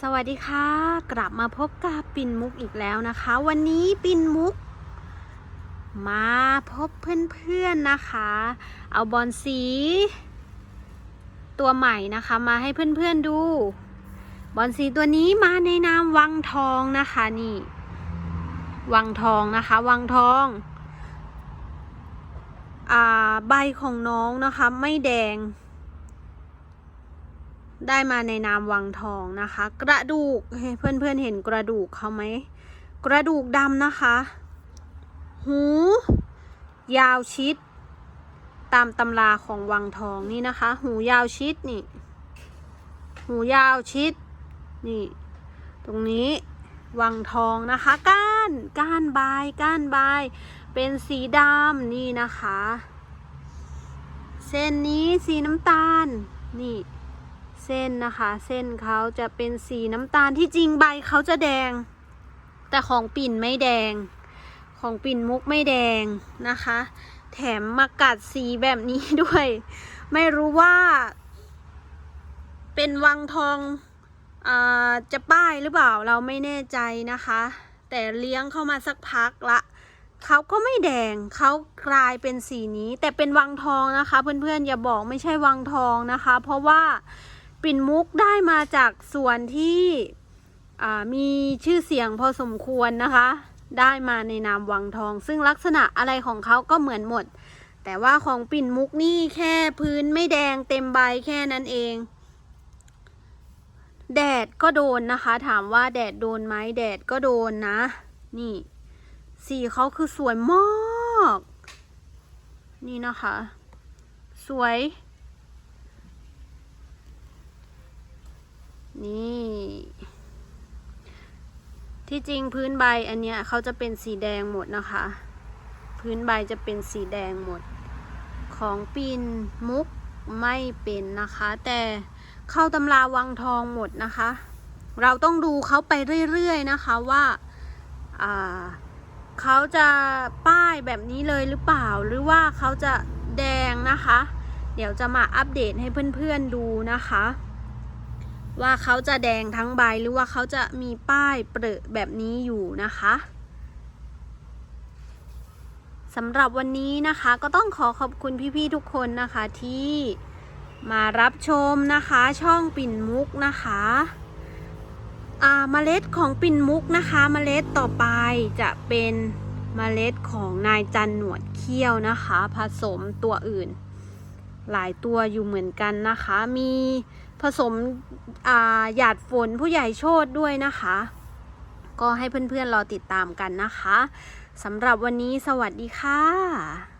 สวัสดีค่ะ กลับมาพบกับปิ่นมุกอีกแล้วนะคะ วันนี้ปิ่นมุก มาพบเพื่อนๆนะคะ เอาบอลสี ตัวใหม่นะคะมาให้เพื่อนๆดู บอลสีตัวนี้มาในนามวังทองนะคะนี่วังทองนะคะ วังทองอ่าใบของน้องนะคะไม่แดง ได้มาในนามวังทองนะคะ กระดูกเฮ้ยเพื่อนๆเห็นกระดูกเขาไหม กระดูกดำนะคะ หู ยาวชิด ตามตำราของวังทองนี่นะคะ หูยาวชิดนี่ หูยาวชิด นี่ ตรงนี้วังทองนะคะ ก้าน ก้านใบก้านใบเป็นสีดำนี่นะคะ เส้นนี้สีน้ำตาลนี่ เส้นนะคะ เส้นเขาจะเป็นสีน้ำตาลที่จริงใบเขาจะแดง แต่ของปิ่นไม่แดง ของปิ่นมุกไม่แดงนะคะ แถมมากัดสีแบบนี้ด้วย ไม่รู้ว่า เป็นวังทองอจะป้ายหรือเปล่าเราไม่แน่ใจนะคะ แต่เลี้ยงเข้ามาสักพักละเขาก็ไม่แดงเขากลายเป็นสีนี้ แต่เป็นวังทองนะคะ เพื่อนๆอย่าบอกไม่ใช่วังทองนะคะ เพราะว่า ปิ่นมุกได้มาจากส่วนที่มีชื่อเสียงพอสมควรนะคะ ได้มาในนามวังทอง ซึ่งลักษณะอะไรของเขาก็เหมือนหมด แต่ว่าของปิ่นมุกนี่แค่พื้นไม่แดงเต็มใบแค่นั้นเอง แดดก็โดนนะคะ ถามว่าแดดโดนไหมแดดก็โดนนะ นี่ สีเขาคือสวยมาก นี่นะคะ สวย นี่ ที่จริงพื้นใบอันเนี้ยเขาจะเป็นสีแดงหมดนะคะ พื้นใบจะเป็นสีแดงหมด ของปีนมุกไม่เป็นนะคะ แต่เข้าตำราวังทองหมดนะคะ เราต้องดูเขาไปเรื่อยๆนะคะว่าอ่าเขาจะป้ายแบบนี้เลยหรือเปล่า หรือว่าเขาจะแดงนะคะ เดี๋ยวจะมาอัปเดตให้เพื่อนๆดูนะคะ ว่าเขาจะแดงทั้งใบหรือว่าเขาจะมีป้ายเปรอะแบบนี้อยู่นะคะสำหรับวันนี้นะคะก็ต้องขอขอบคุณพี่ๆทุกคนนะคะที่มารับชมนะคะช่องปิ่นมุกนะคะอ่าเมล็ดของปิ่นมุกนะคะเมล็ดต่อไปจะเป็นเมล็ดของนายจันหนวดเขี้ยวนะคะ ผสมตัวอื่น หลายตัวอยู่เหมือนกันนะคะ มีผสมหยาดฝนผู้ใหญ่โชดด้วยนะคะ ก็ให้เพื่อนๆรอติดตามกันนะคะสำหรับวันนี้สวัสดีค่ะ